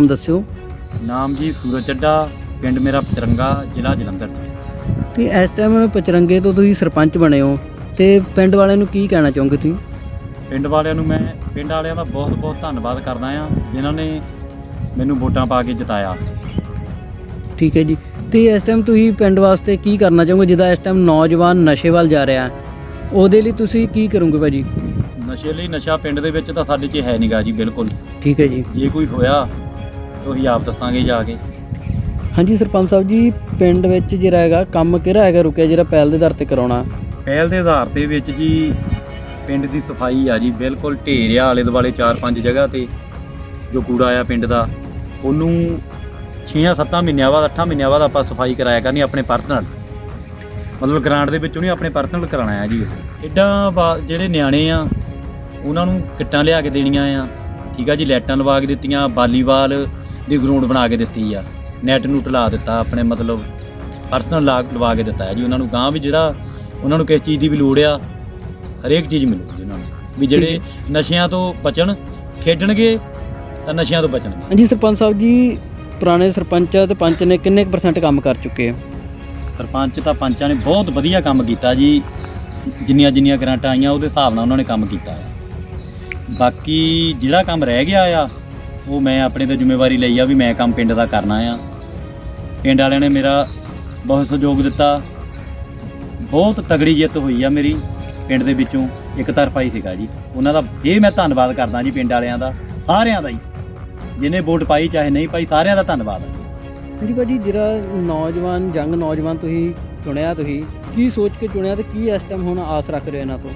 ਨਾਮ ਦੱਸਿਓ। ਨਾਮ ਜੀ ਸੂਰਜ ਚੱਡਾ ਪਿੰਡ ਮੇਰਾ ਪਤਰੰਗਾ ਜ਼ਿਲ੍ਹਾ ਜਲੰਧਰ। ਤੇ ਇਸ ਟਾਈਮ ਪਚਰੰਗੇ ਤੋਂ ਤੁਸੀਂ ਸਰਪੰਚ ਬਣੇ ਹੋ ਤੇ ਪਿੰਡ ਵਾਲਿਆਂ ਨੂੰ ਕੀ ਕਹਿਣਾ ਚਾਹੋਗੇ ਤੁਸੀਂ? ਪਿੰਡ ਵਾਲਿਆਂ ਨੂੰ ਮੈਂ ਪਿੰਡ ਵਾਲਿਆਂ ਦਾ ਬਹੁਤ ਬਹੁਤ ਧੰਨਵਾਦ ਕਰਦਾ ਆ ਜਿਨ੍ਹਾਂ ਨੇ ਮੈਨੂੰ ਵੋਟਾਂ ਪਾ ਕੇ ਜਿਤਾਇਆ। ਠੀਕ ਹੈ ਜੀ। ਤੇ ਇਸ ਟਾਈਮ ਤੁਸੀਂ ਪਿੰਡ ਵਾਸਤੇ ਕੀ ਕਰਨਾ ਚਾਹੋਗੇ? ਜਿਹਦਾ ਇਸ ਟਾਈਮ ਨੌਜਵਾਨ ਨਸ਼ੇ ਵੱਲ ਜਾ ਰਿਹਾ ਉਹਦੇ ਲਈ ਤੁਸੀਂ ਕੀ ਕਰੋਗੇ ਭਾਜੀ? ਨਸ਼ੇ ਲਈ ਨਸ਼ਾ ਪਿੰਡ ਦੇ ਵਿੱਚ ਤਾਂ ਸਾਡੇ 'ਚ ਹੈ ਨਹੀਂਗਾ ਜੀ ਬਿਲਕੁਲ। ਠੀਕ ਹੈ ਜੀ। ਜੇ ਕੋਈ ਹੋਇਆ ਤਾਂ ਅਸੀਂ ਆਪ ਦੱਸਾਂਗੇ ਜਾ ਕੇ। ਹਾਂਜੀ ਸਰਪੰਚ ਸਾਹਿਬ ਜੀ ਪਿੰਡ ਵਿੱਚ ਜਿਹੜਾ ਹੈਗਾ ਕੰਮ ਕਿਹੜਾ ਹੈਗਾ ਰੁਕਿਆ ਜਿਹੜਾ ਪਹਿਲ ਦੇ ਆਧਾਰ ਤੇ ਕਰਾਉਣਾ? ਪਹਿਲ ਦੇ ਆਧਾਰ ਤੇ ਵਿੱਚ ਜੀ ਪਿੰਡ ਦੀ ਸਫ਼ਾਈ ਆ ਜੀ ਬਿਲਕੁਲ ਢੇਰ ਆ ਆਲੇ ਦੁਆਲੇ 4-5 ਜਗ੍ਹਾ ਤੇ ਜੋ ਕੂੜਾ ਆ ਪਿੰਡ ਦਾ। ਉਹਨੂੰ 6-7 ਮਹੀਨਿਆਂ ਬਾਅਦ 8 ਮਹੀਨਿਆਂ ਬਾਅਦ ਆਪਾਂ ਸਫ਼ਾਈ ਕਰਾਇਆ ਕਰਨੀ ਆਪਣੇ ਪਰਸਨਲ। ਮਤਲਬ ਗ੍ਰਾਂਟ ਦੇ ਵਿੱਚੋਂ ਨਹੀਂ ਆਪਣੇ ਪਰਸਨਲ ਕਰਾਉਣਾ ਆ ਜੀ ਇਦਾਂ ਜਿਹੜੇ ਨਿਆਣੇ ਆ ਉਹਨਾਂ ਨੂੰ ਕਿੱਟਾਂ ਲਿਆ ਕੇ ਦੇਣੀਆਂ ਆ। ਠੀਕ ਆ ਜੀ ਲਾਈਟਾਂ ਲਵਾ ਕੇ ਦਿੱਤੀਆਂ ਵਾਲੀਬਾਲ ਦੀ ਗਰਾਊਂਡ ਬਣਾ ਕੇ ਦਿੱਤੀ ਆ। ਨੈਟ ਨੂੰ ਲਾ ਦਿੱਤਾ ਆਪਣੇ ਮਤਲਬ ਪਰਸਨਲ ਲਵਾ ਕੇ ਦਿੱਤਾ ਹੈ ਜੀ ਉਹਨਾਂ ਨੂੰ। ਗਾਂ ਵੀ ਜਿਹੜਾ ਉਹਨਾਂ ਨੂੰ ਕਿਸ ਚੀਜ਼ ਦੀ ਵੀ ਲੋੜ ਆ ਹਰੇਕ ਚੀਜ਼ ਮਿਲੂਗੀ ਉਹਨਾਂ ਨੂੰ। ਵੀ ਜਿਹੜੇ ਨਸ਼ਿਆਂ ਤੋਂ ਬਚਣ ਖੇਡਣਗੇ ਤਾਂ ਨਸ਼ਿਆਂ ਤੋਂ ਬਚਣਗੇ। ਹਾਂਜੀ ਸਰਪੰਚ ਸਾਹਿਬ ਜੀ ਪੁਰਾਣੇ ਸਰਪੰਚ ਤੇ ਪੰਚ ਨੇ ਕਿੰਨੇ ਕੁ ਪਰਸੈਂਟ ਕੰਮ ਕਰ ਚੁੱਕੇ ਆ? ਸਰਪੰਚ ਤਾਂ ਪੰਚਾਂ ਨੇ ਬਹੁਤ ਵਧੀਆ ਕੰਮ ਕੀਤਾ ਜੀ। ਜਿੰਨੀਆਂ ਜਿੰਨੀਆਂ ਗ੍ਰਾਂਟਾਂ ਆਈਆਂ ਉਹਦੇ ਹਿਸਾਬ ਨਾਲ ਉਹਨਾਂ ਨੇ ਕੰਮ ਕੀਤਾ ਬਾਕੀ ਜਿਹੜਾ ਕੰਮ ਰਹਿ ਗਿਆ ਆ ਉਹ ਮੈਂ ਆਪਣੇ ਤੇ ਜ਼ਿੰਮੇਵਾਰੀ ਲਈ ਆ ਵੀ ਮੈਂ ਕੰਮ ਪਿੰਡ ਦਾ ਕਰਨਾ ਆ। ਪਿੰਡ ਵਾਲਿਆਂ ਨੇ ਮੇਰਾ ਬਹੁਤ ਸਹਿਯੋਗ ਦਿੱਤਾ। ਬਹੁਤ ਤਗੜੀ ਜਿੱਤ ਹੋਈ ਆ ਮੇਰੀ ਪਿੰਡ ਦੇ ਵਿੱਚੋਂ। ਇੱਕ ਤਰਫਾ ਹੀ ਸੀਗਾ ਜੀ। ਉਹਨਾਂ ਦਾ ਇਹ ਮੈਂ ਧੰਨਵਾਦ ਕਰਦਾ ਜੀ ਪਿੰਡ ਵਾਲਿਆਂ ਦਾ, ਸਾਰਿਆਂ ਦਾ ਹੀ। ਜਿਹਨੇ ਵੋਟ ਪਾਈ, ਚਾਹੇ ਨਹੀਂ ਪਾਈ, ਸਾਰਿਆਂ ਦਾ ਧੰਨਵਾਦ। ਆ ਹਾਂਜੀ ਭਾਜੀ, ਜਿਹੜਾ ਨੌਜਵਾਨ, ਜੰਗ ਨੌਜਵਾਨ ਤੁਸੀਂ ਚੁਣਿਆ ਤੁਸੀਂ, ਕੀ ਸੋਚ ਕੇ ਚੁਣਿਆ ਤੇ ਕੀ ਇਸ ਟਾਈਮ ਹੁਣ ਆਸ ਰੱਖ ਰਹੇ ਹੋ ਇਹਨਾਂ ਤੋਂ?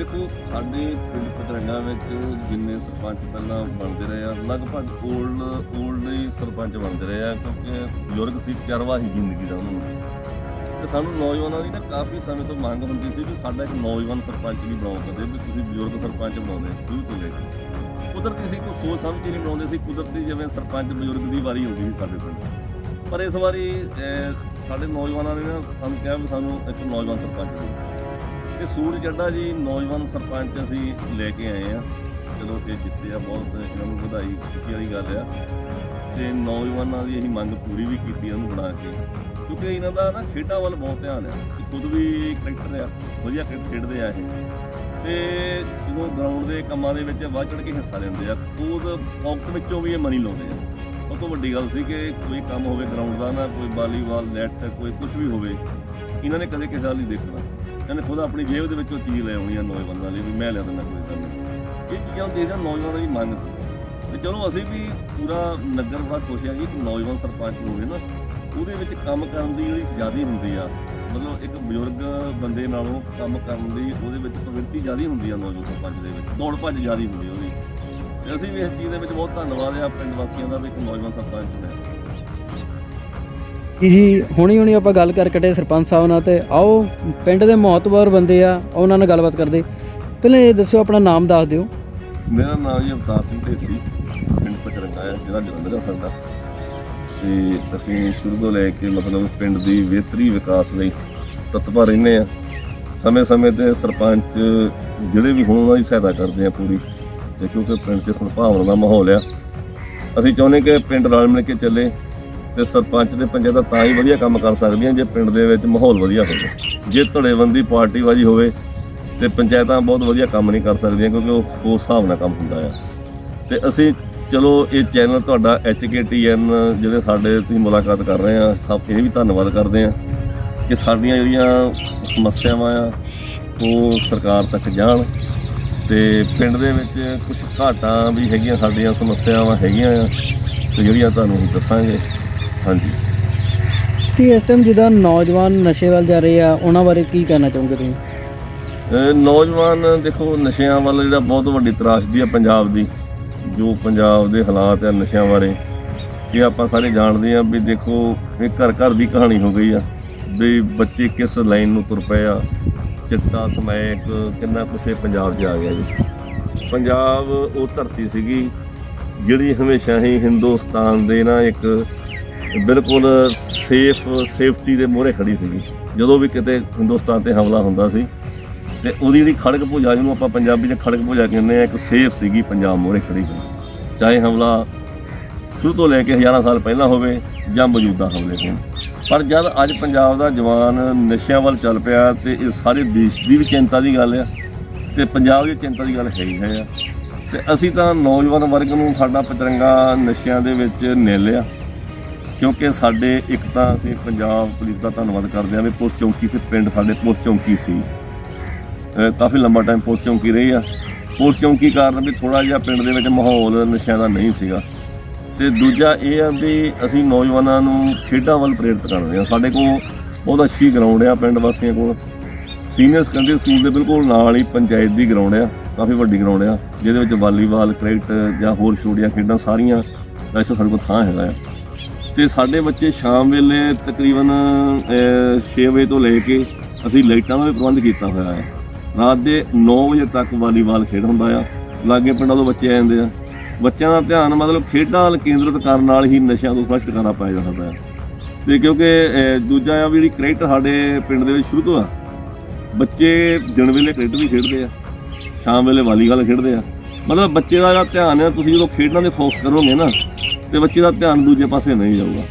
ਦੇਖੋ, ਸਾਡੇ ਪਿੰਡ ਪਤਰੰਗਾ ਵਿੱਚ ਜਿੰਨੇ ਸਰਪੰਚ ਪਹਿਲਾਂ ਬਣਦੇ ਰਹੇ ਆ, ਲਗਭਗ 올ਡ 올ਡ ਹੀ ਸਰਪੰਚ ਬਣਦੇ ਰਹੇ ਆ, ਕਿਉਂਕਿ ਬਜ਼ੁਰਗ ਸੀ, ਚਰਵਾ ਹੀ ਜ਼ਿੰਦਗੀ ਦਾ ਉਹਨਾਂ ਨੂੰ। ਤੇ ਸਾਨੂੰ ਨੌਜਵਾਨਾਂ ਦੀ ਨਾ ਕਾਫੀ ਸਮੇਂ ਤੋਂ ਮੰਗ ਹੁੰਦੀ ਸੀ ਵੀ ਸਾਡਾ ਇੱਕ ਨੌਜਵਾਨ ਸਰਪੰਚ ਵੀ ਬਣਾਓ ਕਦੇ, ਵੀ ਤੁਸੀਂ ਬਜ਼ੁਰਗ ਸਰਪੰਚ ਬਣਾਉਂਦੇ, ਸ਼ੁਰੂ ਤੋਂ ਲੈ ਕੇ। ਕੁਦਰਤੀ ਸੀ, ਕੋਈ ਸੋਚ ਸਮਝ ਕੇ ਨਹੀਂ ਬਣਾਉਂਦੇ ਸੀ, ਕੁਦਰਤੀ ਜਿਵੇਂ ਸਰਪੰਚ ਬਜ਼ੁਰਗ ਦੀ ਵਾਰੀ ਹੁੰਦੀ ਸੀ ਸਾਡੇ ਪਿੰਡ। ਪਰ ਇਸ ਵਾਰੀ ਸਾਡੇ ਨੌਜਵਾਨਾਂ ਨੇ ਨਾ ਸਾਨੂੰ ਕਿਹਾ ਵੀ ਸਾਨੂੰ ਇੱਕ ਨੌਜਵਾਨ ਸਰਪੰਚ ਦਿਓ ਇਹ ਸੂਰਜ ਚੱਡਾ ਜੀ, ਨੌਜਵਾਨ ਸਰਪੰਚ ਅਸੀਂ ਲੈ ਕੇ ਆਏ ਆ। ਚਲੋ ਇਹ ਜਿੱਤੇ ਆ, ਬਹੁਤ ਇਹਨਾਂ ਨੂੰ ਵਧਾਈ, ਖੁਸ਼ੀ ਵਾਲੀ ਗੱਲ ਆ। ਤੇ ਨੌਜਵਾਨਾਂ ਦੀ ਅਸੀਂ ਮੰਗ ਪੂਰੀ ਵੀ ਕੀਤੀ ਆ ਉਹਨੂੰ ਬਣਾ ਕੇ। ਕਿਉਂਕਿ ਇਹਨਾਂ ਦਾ ਨਾ ਖੇਡਾਂ ਵੱਲ ਬਹੁਤ ਧਿਆਨ ਆ। ਇਹ ਖੁਦ ਵੀ ਕ੍ਰਿਕਟਰ ਆ, ਵਧੀਆ ਕ੍ਰਿਕਟ ਖੇਡਦੇ ਆ ਇਹ। ਤੇ ਜਦੋਂ ਗਰਾਊਂਡ ਦੇ ਕੰਮਾਂ ਦੇ ਵਿੱਚ ਵੱਧ ਚੜ ਕੇ ਹਿੱਸਾ ਲੈਂਦੇ ਆ, ਖੁਦ ਪਾਕਟ ਵਿੱਚੋਂ ਵੀ ਇਹ ਮਨੀ ਲਾਉਂਦੇ ਆ। ਸਭ ਤੋਂ ਵੱਡੀ ਗੱਲ ਸੀ ਕਿ ਕੋਈ ਕੰਮ ਹੋਵੇ ਗਰਾਊਂਡ ਦਾ ਨਾ, ਕੋਈ ਵਾਲੀਬਾਲ ਨੈਟ ਕੋਈ ਕੁਝ ਵੀ ਹੋਵੇ, ਇਹਨਾਂ ਨੇ ਕਦੇ ਕਿਸੇ ਵੱਲ ਨਹੀਂ ਦੇਖਣਾ। ਇਹਨੇ ਖੁਦ ਆਪਣੀ ਜੇਬ ਦੇ ਵਿੱਚੋਂ ਚੀਜ਼ ਲੈ ਆਉਣੀ ਆ ਨੌਜਵਾਨਾਂ ਲਈ, ਵੀ ਮੈਂ ਲਿਆ ਦਿੰਦਾ ਕੋਈ ਗੱਲ ਇਹ ਚੀਜ਼ਾਂ ਦੇਖਦਾ ਨੌਜਵਾਨਾਂ ਦੀ ਮੰਗ ਸੀ। ਤੇ ਚਲੋ ਅਸੀਂ ਵੀ ਪੂਰਾ ਨਗਰ ਬੜਾ ਖੁਸ਼ ਆ ਜੀ ਕਿ ਨੌਜਵਾਨ ਸਰਪੰਚ ਹੋਵੇ ਨਾ, ਉਹਦੇ ਵਿੱਚ ਕੰਮ ਕਰਨ ਦੀ ਜਿਹੜੀ ਜ਼ਿਆਦੀ ਹੁੰਦੀ ਆ, ਮਤਲਬ ਇੱਕ ਬਜ਼ੁਰਗ ਬੰਦੇ ਨਾਲੋਂ ਕੰਮ ਕਰਨ ਦੀ ਉਹਦੇ ਵਿੱਚ ਪ੍ਰਵਿਰਤੀ ਜ਼ਿਆਦੀ ਹੁੰਦੀ ਆ ਨੌਜਵਾਨ ਸਰਪੰਚ ਦੇ ਵਿੱਚ, ਦੌੜ ਭੱਜ ਜ਼ਿਆਦੀ ਹੁੰਦੀ ਉਹਦੀ। ਤੇ ਅਸੀਂ ਵੀ ਇਸ ਚੀਜ਼ ਦੇ ਵਿੱਚ ਬਹੁਤ ਧੰਨਵਾਦ ਆ ਪਿੰਡ ਵਾਸੀਆਂ ਦਾ ਵੀ ਇੱਕ ਨੌਜਵਾਨ ਸਰਪੰਚ ਨੇ। ਜੀ ਜੀ ਹੁਣੀ ਹੁਣੀ ਆਪਾਂ ਗੱਲ ਕਰ ਕਟੇ ਸਰਪੰਚ ਸਾਹਿਬ ਨਾਲ ਤੇ ਆਓ, ਪਿੰਡ ਦੇ ਮਹੱਤਵਪੂਰਨ ਬੰਦੇ ਆ, ਉਹਨਾਂ ਨਾਲ ਗੱਲਬਾਤ ਕਰਦੇ। ਪਹਿਲਾਂ ਇਹ ਦੱਸਿਓ, ਆਪਣਾ ਨਾਮ ਦੱਸ ਦਿਓ। ਮੇਰਾ ਨਾਮ ਜੀ ਅਵਤਾਰ ਸਿੰਘ ਢੇਸੀ ਪਿੰਡ ਪਚਰੰਗਾ ਹੈ ਜਿਹੜਾ ਜਲੰਧਰ ਦਾ ਸਾਡਾ ਤੇ ਅਸੀਂ ਸ਼ੁਰੂ ਤੋਂ ਲੈ ਕੇ ਮਤਲਬ ਪਿੰਡ ਦੀ ਬਿਹਤਰੀ ਵਿਕਾਸ ਲਈ ਤਤਪਰ ਰਹਿੰਦੇ ਆ। ਸਮੇਂ-ਸਮੇਂ ਤੇ ਸਰਪੰਚ ਜਿਹੜੇ ਵੀ ਹੋਣ, ਉਹਨਾਂ ਦੀ ਸਹਾਇਤਾ ਕਰਦੇ ਆ ਪੂਰੀ। ਤੇ ਕਿਉਂਕਿ ਪਿੰਡ 'ਚ ਸੰਭਾਵਨਾ ਦਾ ਮਾਹੌਲ ਆ। ਅਸੀਂ ਚਾਹੁੰਦੇ ਕਿ ਪਿੰਡ ਰਲ ਮਿਲ ਕੇ ਚੱਲੇ। ਤੇ ਸਰਪੰਚ ਤੇ ਪੰਚਾਇਤਾਂ ਤਾਂ ਹੀ ਵਧੀਆ ਕੰਮ ਕਰ ਸਕਦੀਆਂ ਜੇ ਪਿੰਡ ਦੇ ਵਿੱਚ ਮਾਹੌਲ ਵਧੀਆ ਹੋਵੇ। ਜੇ ਧੜੇਬੰਦੀ ਪਾਰਟੀਬਾਜ਼ੀ ਹੋਵੇ ਤੇ ਪੰਚਾਇਤਾਂ ਬਹੁਤ ਵਧੀਆ ਕੰਮ ਨਹੀਂ ਕਰ ਸਕਦੀਆਂ ਕਿਉਂਕਿ ਉਹ ਉਸ ਹਿਸਾਬ ਨਾਲ ਕੰਮ ਹੁੰਦਾ ਆ। ਤੇ ਅਸੀਂ ਚਲੋ ਇਹ ਚੈਨਲ ਤੁਹਾਡਾ HKTN ਜਿਹੜੇ ਸਾਡੇ ਤੁਸੀਂ ਮੁਲਾਕਾਤ ਕਰ ਰਹੇ ਆ, ਸਭ ਇਹ ਵੀ ਧੰਨਵਾਦ ਕਰਦੇ ਆ ਕਿ ਸਾਡੀਆਂ ਜਿਹੜੀਆਂ ਸਮੱਸਿਆਵਾਂ ਆ, ਉਹ ਸਰਕਾਰ ਤੱਕ ਜਾਣ ਤੇ ਪਿੰਡ ਦੇ ਵਿੱਚ ਕੁਝ ਘਾਟਾਂ ਵੀ ਹੈਗੀਆਂ, ਸਾਡੀਆਂ ਸਮੱਸਿਆਵਾਂ ਹੈਗੀਆਂ ਆ, ਤੇ ਜਿਹੜੀਆਂ ਤੁਹਾਨੂੰ ਦੱਸਾਂਗੇ। ਹਾਂਜੀ। ਤੇ ਇਸ ਟਾਈਮ ਜਿਹਦਾ ਨੌਜਵਾਨ ਨਸ਼ੇ ਵੱਲ ਜਾ ਰਹੇ ਆ ਉਹਨਾਂ ਬਾਰੇ ਕੀ ਕਹਿਣਾ ਚਾਹੋਗੇ ਤੁਸੀਂ? ਅਹ ਨੌਜਵਾਨ ਦੇਖੋ ਨਸ਼ਿਆਂ ਵੱਲ ਜਿਹੜਾ ਬਹੁਤ ਵੱਡੀ ਤਰਾਸਦੀ ਆ ਪੰਜਾਬ ਦੀ ਜੋ ਪੰਜਾਬ ਦੇ ਹਾਲਾਤ ਆ ਨਸ਼ਿਆਂ ਬਾਰੇ ਇਹ ਆਪਾਂ ਸਾਰੇ ਜਾਣਦੇ ਆ ਵੀ ਦੇਖੋ ਇਹ ਘਰ ਘਰ ਦੀ ਕਹਾਣੀ ਹੋ ਗਈ ਆ ਵੀ ਬੱਚੇ ਕਿਸ ਲਾਈਨ ਨੂੰ ਤੁਰ ਪਏ ਆ ਚਿੱਟਾ ਸਮੈਕ ਕਿੰਨਾ ਇਹ ਪੰਜਾਬ 'ਚ ਆ ਗਿਆ ਜੀ। ਪੰਜਾਬ ਉਹ ਧਰਤੀ ਸੀਗੀ ਜਿਹੜੀ ਹਮੇਸ਼ਾ ਹੀ ਹਿੰਦੁਸਤਾਨ ਦੇ ਨਾ ਇੱਕ ਬਿਲਕੁਲ ਸੇਫ ਸੇਫਟੀ ਦੇ ਮੂਹਰੇ ਖੜੀ ਸੀਗੀ। ਜਦੋਂ ਵੀ ਕਿਤੇ ਹਿੰਦੁਸਤਾਨ ਤੇ ਹਮਲਾ ਹੁੰਦਾ ਸੀ, ਤੇ ਉਹਦੀ ਜਿਹੜੀ ਖੜਕ ਭੁਜਾ ਜਿਹਨੂੰ ਆਪਾਂ ਪੰਜਾਬੀ 'ਚ ਖੜਕ ਭੁਜਾ ਕਹਿੰਦੇ ਆ ਇੱਕ ਸੇਫ ਸੀਗੀ, ਪੰਜਾਬ ਮੋਹਰੇ ਖੜੀ ਹੋਈ। ਚਾਹੇ ਹਮਲਾ ਸ਼ੁਰੂ ਤੋਂ ਲੈ ਕੇ ਹਜ਼ਾਰਾਂ ਸਾਲ ਪਹਿਲਾਂ ਹੋਵੇ ਜਾਂ ਮੌਜੂਦਾ ਹਮਲੇ ਹੋਣ। ਪਰ ਜਦ ਅੱਜ ਪੰਜਾਬ ਦਾ ਜਵਾਨ ਨਸ਼ਿਆਂ ਵੱਲ ਚੱਲ ਪਿਆ ਤੇ ਇਹ ਸਾਰੇ ਦੇਸ਼ ਦੀ ਵੀ ਚਿੰਤਾ ਦੀ ਗੱਲ ਆ, ਤੇ ਪੰਜਾਬ ਦੀ ਚਿੰਤਾ ਦੀ ਗੱਲ ਹੈ ਹੀ ਹੈ। ਆ ਤੇ ਅਸੀਂ ਤਾਂ ਨੌਜਵਾਨ ਵਰਗ ਨੂੰ ਸਾਡਾ ਪਤਰੰਗਾ ਨਸ਼ਿਆਂ ਦੇ ਵਿੱਚ ਨਿਲਿਆ। ਕਿਉਂਕਿ ਸਾਡੇ ਇੱਕ ਤਾਂ ਅਸੀਂ ਪੰਜਾਬ ਪੁਲਿਸ ਦਾ ਧੰਨਵਾਦ ਕਰਦੇ ਹਾਂ ਵੀ ਪੁਲਿਸ ਚੌਂਕੀ ਸੀ, ਪਿੰਡ ਸਾਡੇ ਪੁਲਿਸ ਚੌਂਕੀ ਸੀ। ਕਾਫੀ ਲੰਬਾ ਟਾਈਮ ਪੁਲਿਸ ਚੌਂਕੀ ਰਹੀ ਆ। ਪੁਲਿਸ ਚੌਂਕੀ ਕਾਰਨ ਵੀ ਥੋੜਾ ਜਿਹਾ ਪਿੰਡ ਦੇ ਵਿੱਚ ਮਾਹੌਲ ਨਸ਼ਿਆਂ ਦਾ ਨਹੀਂ ਸੀਗਾ। ਤੇ ਦੂਜਾ ਇਹ ਆ ਵੀ ਅਸੀਂ ਨੌਜਵਾਨਾਂ ਨੂੰ ਖੇਡਾਂ ਵੱਲ ਪ੍ਰੇਰਿਤ ਕਰ ਰਹੇ ਹਾਂ। ਸਾਡੇ ਕੋਲ ਬਹੁਤ ਅੱਛੀ ਗਰਾਊਂਡ ਆ ਪਿੰਡ ਵਾਸੀਆਂ ਕੋਲ। ਸੀਨੀਅਰ ਸੈਕੰਡਰੀ ਸਕੂਲ ਦੇ ਬਿਲਕੁਲ ਨਾਲ ਹੀ ਪੰਚਾਇਤ ਦੀ ਗਰਾਊਂਡ ਆ, ਕਾਫੀ ਵੱਡੀ ਗਰਾਊਂਡ ਆ, ਜਿਹਦੇ ਵਿੱਚ ਵਾਲੀਬਾਲ, ਕ੍ਰਿਕਟ ਜਾਂ ਹੋਰ ਛੋਟੀਆਂ ਖੇਡਾਂ ਸਾਰੀਆਂ ਦਾ ਇੱਥੇ ਸਾਡੇ ਕੋਲ ਥਾਂ ਹੈਗਾ ਆ। ਤੇ ਸਾਡੇ ਬੱਚੇ ਸ਼ਾਮ ਵੇਲੇ ਤਕਰੀਬਨ 6 ਵਜੇ ਤੋਂ ਲੈ ਕੇ ਅਸੀਂ ਲਾਈਟਾਂ ਦਾ ਵੀ ਪ੍ਰਬੰਧ ਕੀਤਾ ਹੋਇਆ ਹੈ। ਰਾਤ ਦੇ 9 ਵਜੇ ਤੱਕ ਵਾਲੀਬਾਲ ਖੇਡ ਹੁੰਦਾ ਆ। ਲਾਗੇ ਪਿੰਡਾਂ ਤੋਂ ਬੱਚੇ ਆ ਜਾਂਦੇ ਆ। ਬੱਚਿਆਂ ਦਾ ਧਿਆਨ ਮਤਲਬ ਖੇਡਾਂ ਵੱਲ ਕੇਂਦਰਿਤ ਕਰਨ ਨਾਲ ਹੀ ਨਸ਼ਿਆਂ ਤੋਂ ਸਪਸ਼ਟ ਕਰਨਾ ਪਾਇਆ ਜਾ ਸਕਦਾ ਹੈ। ਤੇ ਕਿਉਂਕਿ ਦੂਜਾ ਆ ਵੀ ਜਿਹੜੀ ਕ੍ਰਿਕਟ ਸਾਡੇ ਪਿੰਡ ਦੇ ਵਿੱਚ ਸ਼ੁਰੂ ਤੋਂ ਆ। ਬੱਚੇ ਦਿਨ ਵੇਲੇ ਕ੍ਰਿਕਟ ਵੀ ਖੇਡਦੇ ਆ। ਸ਼ਾਮ ਵੇਲੇ ਵਾਲੀਬਾਲ ਖੇਡਦੇ ਆ। ਮਤਲਬ ਬੱਚੇ ਦਾ ਜਿਹੜਾ ਧਿਆਨ ਹੈ ਤੁਸੀਂ ਜਦੋਂ ਖੇਡਾਂ ਦੇ ਫੋਕਸ ਕਰੋਗੇ ਨਾ ਤੇ ਬੱਚੇ ਦਾ ਧਿਆਨ ਦੂਜੇ ਪਾਸੇ ਨਹੀਂ ਜਾਊਗਾ।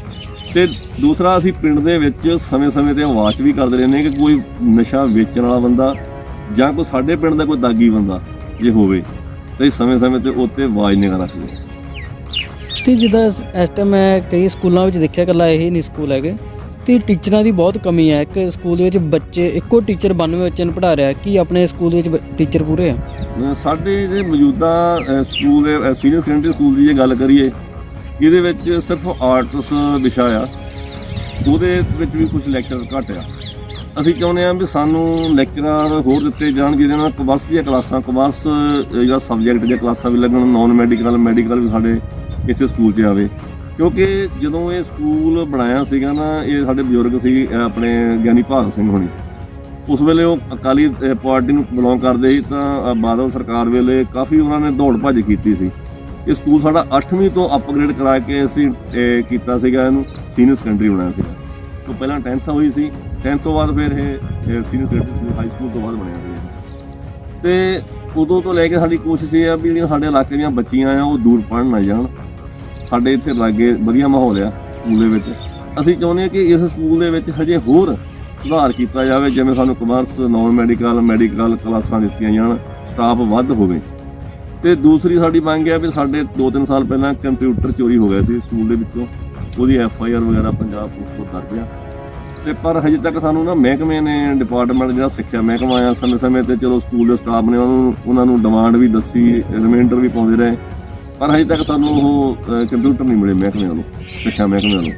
ਤੇ ਦੂਸਰਾ ਅਸੀਂ ਪਿੰਡ ਦੇ ਵਿੱਚ ਸਮੇਂ-ਸਮੇਂ ਤੇ ਆਵਾਜ਼ ਵੀ ਕਰਦੇ ਰਹਿੰਦੇ ਕਿ ਕੋਈ ਨਸ਼ਾ ਵੇਚਣ ਵਾਲਾ ਬੰਦਾ ਜਾਂ ਕੋਈ ਸਾਡੇ ਪਿੰਡ ਦਾ ਕੋਈ ਦਾਗੀ ਬੰਦਾ ਜੇ ਹੋਵੇ ਤੇ ਸਮੇਂ-ਸਮੇਂ ਤੇ ਉੱਤੇ ਆਵਾਜ਼ ਨਿਗਾਹ ਰੱਖਦੇ। ਤੇ ਜਿੱਦਾਂ ਇਸ ਟਾਈਮ ਮੈਂ ਕਈ ਸਕੂਲਾਂ ਵਿੱਚ ਦੇਖਿਆ ਇਕੱਲਾ ਇਹ ਨਹੀਂ ਸਕੂਲ ਹੈਗੇ ਤੇ ਟੀਚਰਾਂ ਦੀ ਬਹੁਤ ਕਮੀ ਹੈ। ਇੱਕ ਸਕੂਲ ਦੇ ਵਿੱਚ ਬੱਚੇ ਇੱਕੋ ਟੀਚਰ 92 ਬੱਚਿਆਂ ਨੂੰ ਪੜ੍ਹਾ ਰਿਹਾ ਕੀ ਆਪਣੇ ਸਕੂਲ ਦੇ ਵਿੱਚ ਟੀਚਰ ਪੂਰੇ ਆ? ਸਾਡੇ ਜਿਹੜੇ ਮੌਜੂਦਾ ਸਕੂਲ ਦੇ ਸੀਨੀਅਰ ਸੈਕੰਡਰੀ ਸਕੂਲ ਦੀ ਜੇ ਗੱਲ ਕਰੀਏ ਇਹਦੇ ਵਿੱਚ ਸਿਰਫ ਆਰਟਸ ਵਿਸ਼ਾ ਆ। ਉਹਦੇ ਵਿੱਚ ਵੀ ਕੁਝ ਲੈਕਚਰ ਘੱਟ ਆ। ਅਸੀਂ ਚਾਹੁੰਦੇ ਹਾਂ ਵੀ ਸਾਨੂੰ ਲੈਕਚਰਰ ਹੋਰ ਦਿੱਤੇ ਜਾਣ ਜਿਹਦੇ ਨਾਲ ਕਮਰਸ ਦੀਆਂ ਕਲਾਸਾਂ ਕਮਰਸ ਜਿਹੜਾ ਸਬਜੈਕਟ ਦੀਆਂ ਕਲਾਸਾਂ ਵੀ ਲੱਗਣ ਨਾਨ ਮੈਡੀਕਲ ਮੈਡੀਕਲ ਵੀ ਸਾਡੇ ਇੱਥੇ ਸਕੂਲ 'ਚ ਆਵੇ। ਕਿਉਂਕਿ ਜਦੋਂ ਇਹ ਸਕੂਲ ਬਣਾਇਆ ਸੀਗਾ ਨਾ, ਇਹ ਸਾਡੇ ਬਜ਼ੁਰਗ ਸੀ ਆਪਣੇ ਗਿਆਨੀ ਭਾਗ ਸਿੰਘ ਹੋਣੀ। ਉਸ ਵੇਲੇ ਉਹ ਅਕਾਲੀ ਪਾਰਟੀ ਨੂੰ ਬਿਲੋਂਗ ਕਰਦੇ ਸੀ ਤਾਂ ਬਾਦਲ ਸਰਕਾਰ ਵੇਲੇ ਕਾਫੀ ਉਹਨਾਂ ਨੇ ਦੌੜ ਭੱਜ ਕੀਤੀ ਸੀ। ਇਹ ਸਕੂਲ ਸਾਡਾ 8ਵੀਂ ਤੋਂ ਅਪਗ੍ਰੇਡ ਕਰਾ ਕੇ ਅਸੀਂ ਕੀਤਾ ਸੀਗਾ ਇਹਨੂੰ ਸੀਨੀਅਰ ਸੈਕੰਡਰੀ ਬਣਾਇਆ ਸੀਗਾ। ਤੋਂ ਪਹਿਲਾਂ 10th ਹੋਈ ਸੀ 10th ਤੋਂ ਬਾਅਦ ਫਿਰ ਇਹ senior secondary school high school ਤੋਂ ਬਾਅਦ ਬਣਿਆ ਸੀ। ਤੇ ਉਦੋਂ ਤੋਂ ਲੈ ਕੇ ਸਾਡੀ ਕੋਸ਼ਿਸ਼ ਇਹ ਆ ਵੀ ਜਿਹੜੀਆਂ ਸਾਡੇ ਇਲਾਕੇ ਦੀਆਂ ਬੱਚੀਆਂ ਆ, ਉਹ ਦੂਰ ਪੜ੍ਹਨ ਨਾ ਜਾਣ। ਸਾਡੇ ਇੱਥੇ ਲਾਗੇ ਵਧੀਆ ਮਾਹੌਲ ਆ ਸਕੂਲ ਦੇ ਵਿੱਚ। ਅਸੀਂ ਚਾਹੁੰਦੇ ਹਾਂ ਕਿ ਇਸ ਸਕੂਲ ਦੇ ਵਿੱਚ ਹਜੇ ਹੋਰ ਸੁਧਾਰ ਕੀਤਾ ਜਾਵੇ, ਜਿਵੇਂ ਸਾਨੂੰ ਕਮਰਸ ਨਾਨ ਮੈਡੀਕਲ ਮੈਡੀਕਲ ਕਲਾਸਾਂ ਦਿੱਤੀਆਂ ਜਾਣ ਸਟਾਫ ਵੱਧ ਹੋਵੇ। ਤੇ ਦੂਸਰੀ ਸਾਡੀ ਮੰਗ ਹੈ ਵੀ ਸਾਡੇ 2-3 ਸਾਲ ਪਹਿਲਾਂ ਕੰਪਿਊਟਰ ਚੋਰੀ ਹੋ ਗਿਆ ਸੀ ਸਕੂਲ ਦੇ ਵਿੱਚੋਂ। ਉਹਦੀ ਐਫ ਆਈ ਆਰ ਵਗੈਰਾ ਪੰਜਾਬ ਪੁਲਿਸ ਕੋਲ ਦਰਜ ਆ ਤੇ ਪਰ ਹਜੇ ਤੱਕ ਸਾਨੂੰ ਨਾ ਮਹਿਕਮੇ ਨੇ ਡਿਪਾਰਟਮੈਂਟ ਜਿਹੜਾ ਸਿੱਖਿਆ ਮਹਿਕਮਾ ਆ ਸਮੇਂ ਸਮੇਂ ਤੇ, ਚਲੋ ਸਕੂਲ ਦੇ ਸਟਾਫ ਨੇ ਉਹਨੂੰ, ਉਹਨਾਂ ਨੂੰ ਡਿਮਾਂਡ ਵੀ ਦੱਸੀ ਰਿਮਾਈਂਡਰ ਵੀ ਪਾਉਂਦੇ ਰਹੇ। ਪਰ ਹਜੇ ਤੱਕ ਸਾਨੂੰ ਉਹ ਕੰਪਿਊਟਰ ਨਹੀਂ ਮਿਲੇ ਮਹਿਕਮੇ ਵੱਲੋਂ ਸਿੱਖਿਆ ਮਹਿਕਮੇ ਵੱਲੋਂ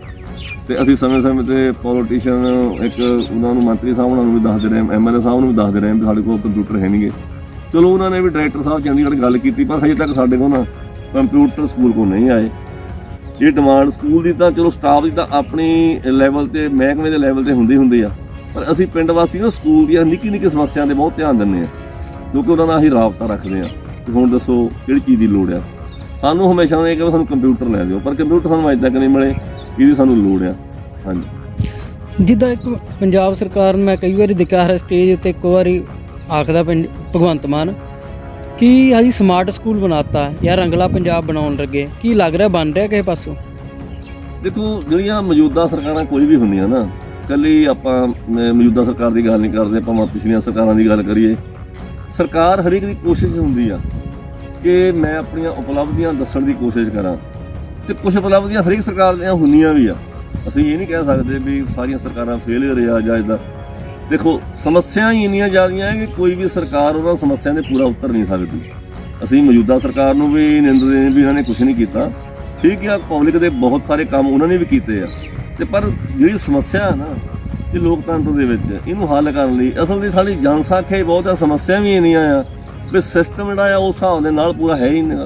ਤੇ ਅਸੀਂ ਸਮੇਂ ਸਮੇਂ ਤੇ ਪੋਲੀਟੀਸ਼ੀਅਨ ਇੱਕ ਉਹਨਾਂ ਨੂੰ ਮੰਤਰੀ ਸਾਹਿਬ ਉਹਨਾਂ ਨੂੰ ਵੀ ਦੱਸਦੇ ਰਹੇ ਐਮਐਲਏ ਸਾਹਿਬ ਨੂੰ ਵੀ ਦੱਸਦੇ ਰਹੇ ਵੀ ਸਾਡੇ ਕੋਲ ਕੰਪਿਊਟਰ ਹੈ ਨਹੀਂਗੇ ਚਲੋ ਉਹਨਾਂ ਨੇ ਵੀ ਡਾਇਰੈਕਟਰ ਸਾਹਿਬ ਚੰਡੀਗੜ੍ਹ ਗੱਲ ਕੀਤੀ, ਪਰ ਹਜੇ ਤੱਕ ਸਾਡੇ ਕੋਲ ਨਾ ਕੰਪਿਊਟਰ ਸਕੂਲ ਕੋਲ ਨਹੀਂ ਆਏ। ਇਹ ਡਿਮਾਂਡ ਸਕੂਲ ਦੀ ਤਾਂ ਚਲੋ ਸਟਾਫ ਦੀ ਤਾਂ ਆਪਣੀ ਲੈਵਲ ਤੇ, ਮਹਿਕਮੇ ਦੇ ਲੈਵਲ ਤੇ ਹੁੰਦੀ ਹੁੰਦੀ ਆ। ਪਰ ਅਸੀਂ ਪਿੰਡ ਵਾਸੀ ਨਾ ਸਕੂਲ ਦੀਆਂ ਨਿੱਕੀ ਨਿੱਕੀ ਸਮੱਸਿਆਵਾਂ ਤੇ ਬਹੁਤ ਧਿਆਨ ਦਿੰਦੇ ਆ, ਕਿਉਂਕਿ ਉਹਨਾਂ ਨਾਲ ਅਸੀਂ ਰਾਬਤਾ ਰੱਖਦੇ ਆ ਕਿ ਹੁਣ ਦੱਸੋ ਕਿਹੜੀ ਚੀਜ਼ ਦੀ ਲੋੜ ਆ। ਸਾਨੂੰ ਹਮੇਸ਼ਾ ਇਹ ਕਿ ਸਾਨੂੰ ਕੰਪਿਊਟਰ ਲੈ ਦਿਓ, ਪਰ ਕੰਪਿਊਟਰ ਸਾਨੂੰ ਅਜੇ ਤੱਕ ਨਹੀਂ ਮਿਲੇ, ਇਹਦੀ ਸਾਨੂੰ ਲੋੜ ਆ। ਹਾਂਜੀ। ਜਿੱਦਾਂ ਇੱਕ ਪੰਜਾਬ ਸਰਕਾਰ ਨੂੰ ਮੈਂ ਕਈ ਵਾਰੀ ਦੇਖਿਆ ਹਰ ਸਟੇਜ ਉੱਤੇ ਇੱਕ ਵਾਰੀ ਆਖਦਾ ਪੰਜ- ਭਗਵੰਤ ਮਾਨ, ਕਿ ਅਸੀਂ ਸਮਾਰਟ ਸਕੂਲ ਬਣਾਤਾ? ਜਾਂ ਰੰਗਲਾ ਪੰਜਾਬ ਬਣਾਉਣ ਲੱਗੇ। ਕੀ ਲੱਗ ਰਿਹਾ ਬਣ ਰਿਹਾ ਕਿਸੇ ਪਾਸੋਂ? ਦੇਖੋ, ਜਿਹੜੀਆਂ ਮੌਜੂਦਾ ਸਰਕਾਰਾਂ ਕੋਈ ਵੀ ਹੁੰਦੀਆਂ ਨਾ, ਕੱਲੀ ਆਪਾਂ ਮ- ਮੌਜੂਦਾ ਸਰਕਾਰ ਦੀ ਗੱਲ ਨਹੀਂ ਕਰਦੇ, ਆਪਾਂ ਪਿਛਲੀਆਂ ਸਰਕਾਰਾਂ ਦੀ ਗੱਲ ਕਰੀਏ। ਸਰਕਾਰ ਹਰੇਕ ਦੀ ਕੋਸ਼ਿਸ਼ ਹੁੰਦੀ ਆ ਕਿ ਮੈਂ ਆਪਣੀਆਂ ਉਪਲਬਧੀਆਂ ਦੱਸਣ ਦੀ ਕੋਸ਼ਿਸ਼ ਕਰਾਂ। ਤੇ ਕੁਝ ਉਪਲਬਧੀਆਂ ਹਰੇਕ ਸਰਕਾਰ ਦੀਆਂ ਹੁੰਦੀਆਂ ਵੀ ਆ। ਅਸੀਂ ਇਹ ਨਹੀਂ ਕਹਿ ਸਕਦੇ ਵੀ ਸਾਰੀਆਂ ਸਰਕਾਰਾਂ ਫੇਲਿਅਰ ਆ ਜਾਂ ਇਦਾਂ ਦੇਖੋ, ਸਮੱਸਿਆਵਾਂ ਹੀ ਇੰਨੀਆਂ ਜ਼ਿਆਦੀਆਂ ਹੈ ਕਿ ਕੋਈ ਵੀ ਸਰਕਾਰ ਉਹਨਾਂ ਸਮੱਸਿਆ ਦੇ ਪੂਰਾ ਉੱਤਰ ਨਹੀਂ ਸਕਦੀ। ਅਸੀਂ ਮੌਜੂਦਾ ਸਰਕਾਰ ਨੂੰ ਵੀ ਨਿੰਦਦੇ ਨੇ ਵੀ ਇਹਨਾਂ ਨੇ ਕੁਝ ਨਹੀਂ ਕੀਤਾ। ਠੀਕ ਆ ਪਬਲਿਕ ਦੇ ਬਹੁਤ ਸਾਰੇ ਕੰਮ ਉਹਨਾਂ ਨੇ ਵੀ ਕੀਤੇ ਆ। ਤੇ ਪਰ ਜਿਹੜੀ ਸਮੱਸਿਆ ਹੈ ਨਾ, ਇਹ ਲੋਕਤੰਤਰ ਦੇ ਵਿੱਚ, ਇਹਨੂੰ ਹੱਲ ਕਰਨ ਲਈ ਅਸਲ ਦੀ ਸਾਡੀ ਜਨਸੰਖਿਆ ਹੀ ਬਹੁਤ ਆ ਸਮੱਸਿਆ ਵੀ ਇੰਨੀਆਂ ਆ ਵੀ ਸਿਸਟਮ ਜਿਹੜਾ ਆ, ਉਸ ਹਿਸਾਬ ਦੇ ਨਾਲ ਪੂਰਾ ਹੈ ਹੀ ਨਹੀਂ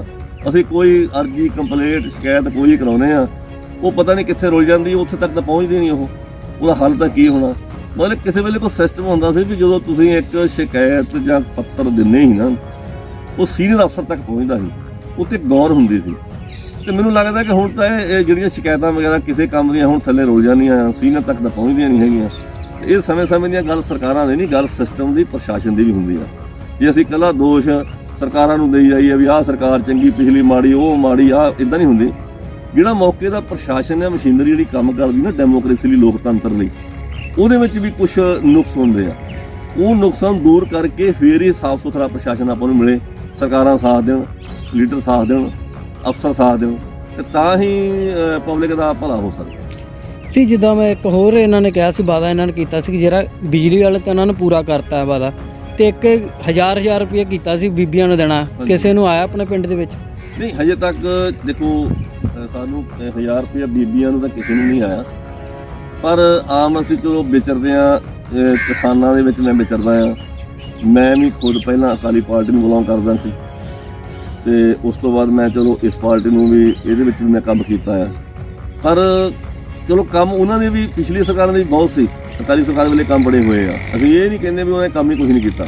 ਅਸੀਂ ਕੋਈ ਅਰਜੀ ਕੰਪਲੇਂਟ ਸ਼ਿਕਾਇਤ ਕੋਈ ਕਰਾਉਨੇ ਆ, ਉਹ ਪਤਾ ਨਹੀਂ ਕਿੱਥੇ ਰੁਲ ਜਾਂਦੀ, ਉੱਥੇ ਤੱਕ ਤਾਂ ਪਹੁੰਚਦੀ ਨਹੀਂ ਉਹ। ਉਹਦਾ ਹੱਲ ਤਾਂ ਕੀ ਹੋਣਾ? ਮਤਲਬ ਕਿਸੇ ਵੇਲੇ ਕੋਈ ਸਿਸਟਮ ਹੁੰਦਾ ਸੀ ਵੀ ਜਦੋਂ ਤੁਸੀਂ ਇੱਕ ਸ਼ਿਕਾਇਤ ਜਾਂ ਪੱਤਰ ਦਿੰਦੇ ਹੀ ਨਾ, ਉਹ ਸੀਨੀਅਰ ਅਫਸਰ ਤੱਕ ਪਹੁੰਚਦਾ ਸੀ ਉੱਤੇ ਗੌਰ ਹੁੰਦੀ ਸੀ। ਤੇ ਮੈਨੂੰ ਲੱਗਦਾ ਕਿ ਹੁਣ ਤਾਂ ਇਹ ਜਿਹੜੀਆਂ ਸ਼ਿਕਾਇਤਾਂ ਵਗੈਰਾ ਕਿਸੇ ਕੰਮ ਦੀਆਂ ਹੁਣ ਥੱਲੇ ਰੋਲ ਜਾਂਦੀਆਂ, ਸੀਨੀਅਰ ਤੱਕ ਤਾਂ ਪਹੁੰਚਦੀਆਂ ਨਹੀਂ ਹੈਗੀਆਂ। ਇਹ ਸਮੇਂ-ਸਮੇਂ ਦੀਆਂ ਗੱਲ ਸਰਕਾਰਾਂ ਦੀ ਨਹੀਂ, ਗੱਲ ਸਿਸਟਮ ਦੀ, ਪ੍ਰਸ਼ਾਸਨ ਦੀ ਵੀ ਹੁੰਦੀ ਆ। ਜੇ ਅਸੀਂ ਇਕੱਲਾ ਦੋਸ਼ ਸਰਕਾਰਾਂ ਨੂੰ ਦੇਈ ਜਾਈਏ ਵੀ ਆਹ ਸਰਕਾਰ ਚੰਗੀ, ਪਿਛਲੀ ਮਾੜੀ, ਉਹ ਮਾੜੀ ਆ ਇਦਾਂ ਨਹੀਂ ਹੁੰਦੀ। ਜਿਹੜਾ ਮੌਕੇ ਦਾ ਪ੍ਰਸ਼ਾਸਨ ਹੈ, ਮਸ਼ੀਨਰੀ ਜਿਹੜੀ ਕੰਮ ਕਰਦੀ ਨਾ ਡੈਮੋਕ੍ਰੇਸੀ ਲਈ, ਲੋਕਤੰਤਰ ਲਈ ਉਹਦੇ ਵਿੱਚ ਵੀ ਕੁਝ ਨੁਕਸ ਹੁੰਦੇ ਆ। ਉਹ ਨੁਕਸਾਂ ਦੂਰ ਕਰਕੇ ਫੇਰ ਹੀ ਸਾਫ਼ ਸੁਥਰਾ ਪ੍ਰਸ਼ਾਸਨ ਆਪਾਂ ਨੂੰ ਮਿਲੇ। ਸਰਕਾਰਾਂ ਸਾਥ ਦੇਣ ਲੀਡਰ ਸਾਥ ਦੇਣ ਅਫਸਰ ਸਾਥ ਦੇਣ ਤੇ ਤਾਂ ਹੀ ਪਬਲਿਕ ਦਾ ਭਲਾ ਹੋ ਸਕਦਾ। ਤੇ ਜਿੱਦਾਂ ਮੈਂ ਇੱਕ ਹੋਰ ਇਹਨਾਂ ਨੇ ਕਿਹਾ ਸੀ ਵਾਦਾ ਇਹਨਾਂ ਨੇ ਕੀਤਾ ਸੀ ਕਿ ਜਿਹੜਾ ਬਿਜਲੀ ਵਾਲਾ ਤੇ ਉਹਨਾਂ ਨੇ ਪੂਰਾ ਕਰਤਾ ਹੈ ਵਾਦਾ ਤੇ ਇੱਕ ਹਜ਼ਾਰ ਹਜ਼ਾਰ ਰੁਪਏ ਕੀਤਾ ਸੀ ਬੀਬੀਆਂ ਨੂੰ ਦੇਣਾ। ਕਿਸੇ ਨੂੰ ਆਇਆ ਆਪਣੇ ਪਿੰਡ ਦੇ ਵਿੱਚ? ਨਹੀਂ ਹਜੇ ਤੱਕ ਦੇਖੋ ਸਾਨੂੰ 1000 ਰੁਪਏ ਬੀਬੀਆਂ ਨੂੰ ਤਾਂ ਕਿਸੇ ਨੂੰ ਨਹੀਂ ਆਇਆ। ਪਰ ਆਮ ਅਸੀਂ ਚਲੋ ਵਿਚਰਦੇ ਆ ਕਿਸਾਨਾਂ ਦੇ ਵਿੱਚ ਮੈਂ ਵਿਚਰਦਾ ਆ ਮੈਂ ਵੀ ਖੁਦ ਪਹਿਲਾਂ ਅਕਾਲੀ ਪਾਰਟੀ ਨੂੰ ਬਿਲੋਂਗ ਕਰਦਾ ਸੀ। ਤੇ ਉਸ ਤੋਂ ਬਾਅਦ ਮੈਂ ਚਲੋ ਇਸ ਪਾਰਟੀ ਨੂੰ ਵੀ ਇਹਦੇ ਵਿੱਚ ਵੀ ਮੈਂ ਕੰਮ ਕੀਤਾ ਆ। ਪਰ ਚਲੋ ਕੰਮ ਉਹਨਾਂ ਦੇ ਵੀ, ਪਿਛਲੀ ਸਰਕਾਰਾਂ ਦੇ ਵੀ ਬਹੁਤ ਸੀ। ਅਕਾਲੀ ਸਰਕਾਰ ਵੇਲੇ ਕੰਮ ਬੜੇ ਹੋਏ ਆ। ਅਸੀਂ ਇਹ ਨਹੀਂ ਕਹਿੰਦੇ ਵੀ ਉਹਨੇ ਕੰਮ ਹੀ ਕੁਝ ਨਹੀਂ ਕੀਤਾ।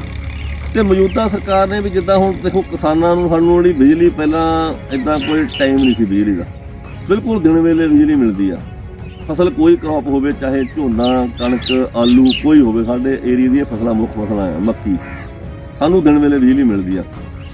ਤੇ ਮੌਜੂਦਾ ਸਰਕਾਰ ਨੇ ਵੀ ਜਿੱਦਾਂ ਹੁਣ ਦੇਖੋ ਕਿਸਾਨਾਂ ਨੂੰ ਸਾਨੂੰ ਜਿਹੜੀ ਬਿਜਲੀ ਪਹਿਲਾਂ ਇਦਾਂ ਕੋਈ ਟਾਈਮ ਨਹੀਂ ਸੀ ਬਿਜਲੀ ਦਾ। ਬਿਲਕੁਲ ਦਿਨ ਵੇਲੇ ਬਿਜਲੀ ਮਿਲਦੀ ਆ। ਫਸਲ ਕੋਈ ਕ੍ਰੌਪ ਹੋਵੇ, ਚਾਹੇ ਝੋਨਾ, ਕਣਕ, ਆਲੂ, ਕੋਈ ਹੋਵੇ, ਸਾਡੇ ਏਰੀਆ ਦੀਆਂ ਫਸਲਾਂ ਮੁੱਖ ਫਸਲਾਂ ਆ, ਮੱਕੀ। ਸਾਨੂੰ ਦਿਨ ਵੇਲੇ ਬਿਜਲੀ ਮਿਲਦੀ ਆ।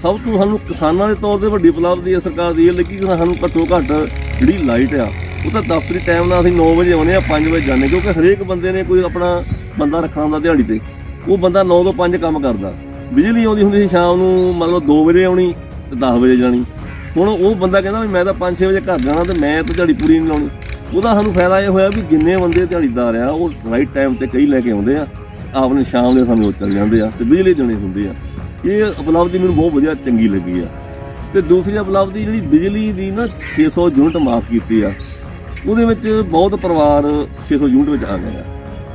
ਸਭ ਤੋਂ ਸਾਨੂੰ ਕਿਸਾਨਾਂ ਦੇ ਤੌਰ ਤੇ ਵੱਡੀ ਉਪਲਬਧੀ ਹੈ ਸਰਕਾਰ ਦੀ ਇਹ ਲੱਗੀ ਕਿ ਸਾਨੂੰ ਘੱਟੋ ਘੱਟ ਜਿਹੜੀ ਲਾਈਟ ਆ, ਉਹ ਤਾਂ ਦਫ਼ਤਰੀ ਟਾਈਮ ਨਾਲ ਅਸੀਂ 9 ਵਜੇ ਆਉਂਦੇ ਆ 5 ਵਜੇ ਜਾਂਦੇ ਕਿਉਂਕਿ ਹਰੇਕ ਬੰਦੇ ਨੇ ਕੋਈ ਆਪਣਾ ਬੰਦਾ ਰੱਖਣਾ ਹੁੰਦਾ ਦਿਹਾੜੀ ਤੇ। ਉਹ ਬੰਦਾ 9 ਤੋਂ 5 ਕੰਮ ਕਰਦਾ। ਬਿਜਲੀ ਆਉਂਦੀ ਹੁੰਦੀ ਸੀ ਸ਼ਾਮ ਨੂੰ, ਮਤਲਬ 2 ਵਜੇ ਆਉਣੀ ਤੇ 10 ਵਜੇ ਜਾਣੀ। ਹੁਣ ਉਹ ਬੰਦਾ ਕਹਿੰਦਾ ਵੀ ਮੈਂ ਤਾਂ 5-6 ਵਜੇ ਘਰ ਜਾਣਾ ਤੇ ਮੈਂ ਤਾਂ ਦਿਹਾੜੀ ਪੂਰੀ ਨਹੀਂ ਲਾਉਣੀ। ਉਹਦਾ ਸਾਨੂੰ ਫਾਇਦਾ ਇਹ ਹੋਇਆ ਵੀ ਜਿੰਨੇ ਬੰਦੇ ਦਿਹਾੜੀਦਾਰ ਆ, ਉਹ ਰਾਈਟ ਟਾਈਮ ਤੇ ਕਈ ਲੈ ਕੇ ਆਉਂਦੇ ਆ, ਆਪਣੇ ਸ਼ਾਮ ਦੇ ਸਮੇਂ ਉਹ ਚੱਲ ਜਾਂਦੇ ਆ ਤੇ ਬਿਜਲੀ ਦੇਣੀ ਹੁੰਦੇ ਆ। ਇਹ ਉਪਲਬਧੀ ਮੈਨੂੰ ਬਹੁਤ ਵਧੀਆ ਚੰਗੀ ਲੱਗੀ ਆ। ਤੇ ਦੂਸਰੀ ਉਪਲਬਧੀ ਜਿਹੜੀ ਬਿਜਲੀ ਦੀ ਨਾ 600 ਯੂਨਿਟ ਮਾਫ ਕੀਤੀ ਆ, ਉਹਦੇ ਵਿੱਚ ਬਹੁਤ ਪਰਿਵਾਰ 600 ਯੂਨਿਟ ਵਿੱਚ ਆ ਗਏ ਆ।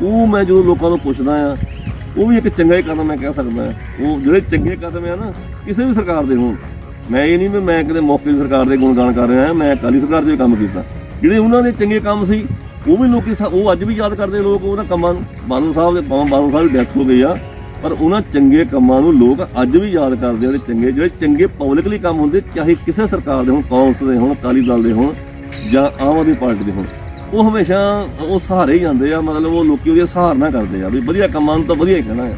ਉਹ ਮੈਂ ਜਦੋਂ ਲੋਕਾਂ ਤੋਂ ਪੁੱਛਦਾ ਆ, ਉਹ ਵੀ ਇੱਕ ਚੰਗਾ ਹੀ ਕਦਮ ਮੈਂ ਕਹਿ ਸਕਦਾ ਉਹ ਜਿਹੜੇ ਚੰਗੇ ਕਦਮ ਆ ਨਾ, ਕਿਸੇ ਵੀ ਸਰਕਾਰ ਦੇ ਹੋਣ। ਮੈਂ ਇਹ ਨਹੀਂ ਵੀ ਮੈਂ ਕਿਤੇ ਮੌਕੇ ਦੀ ਸਰਕਾਰ ਦੇ ਗੁਣਗਾਨ ਕਰ ਰਿਹਾ, ਮੈਂ ਅਕਾਲੀ ਸਰਕਾਰ 'ਚ ਵੀ ਕੰਮ ਕੀਤਾ। ਜਿਹੜੇ ਉਹਨਾਂ ਦੇ ਚੰਗੇ ਕੰਮ ਸੀ, ਉਹ ਵੀ ਲੋਕੀ ਸਾ- ਉਹ ਅੱਜ ਵੀ ਯਾਦ ਕਰਦੇ ਲੋਕ ਉਹਨਾਂ ਕੰਮਾਂ ਨੂੰ। ਬਾਦਲ ਸਾਹਿਬ ਦੇ ਭਾਵੇਂ ਬਾਦਲ ਸਾਹਿਬ ਦੀ ਡੈਥ ਹੋ ਗਈ ਆ, ਪਰ ਉਹਨਾਂ ਚੰਗੇ ਕੰਮਾਂ ਨੂੰ ਲੋਕ ਅੱਜ ਵੀ ਯਾਦ ਕਰਦੇ ਆ, ਜਿਹੜੇ ਚੰਗੇ ਜਿਹੜੇ ਚੰਗੇ ਪਬਲਿਕਲੀ ਕੰਮ ਹੁੰਦੇ, ਚਾਹੇ ਕਿਸੇ ਸਰਕਾਰ ਦੇ ਹੋਣ, ਕਾਂਗਰਸ ਦੇ ਹੋਣ, ਅਕਾਲੀ ਦਲ ਦੇ ਹੋਣ, ਜਾਂ ਆਮ ਆਦਮੀ ਪਾਰਟੀ ਦੇ ਹੋਣ। ਉਹ ਹਮੇਸ਼ਾ ਉਹ ਸਹਾਰੇ ਹੀ ਜਾਂਦੇ ਆ, ਮਤਲਬ ਉਹ ਲੋਕੀ ਉਹਦੀ ਸਹਾਰਨਾ ਕਰਦੇ ਆ, ਵੀ ਵਧੀਆ ਕੰਮਾਂ ਨੂੰ ਤਾਂ ਵਧੀਆ ਹੀ ਕਹਿਣਾ ਆ।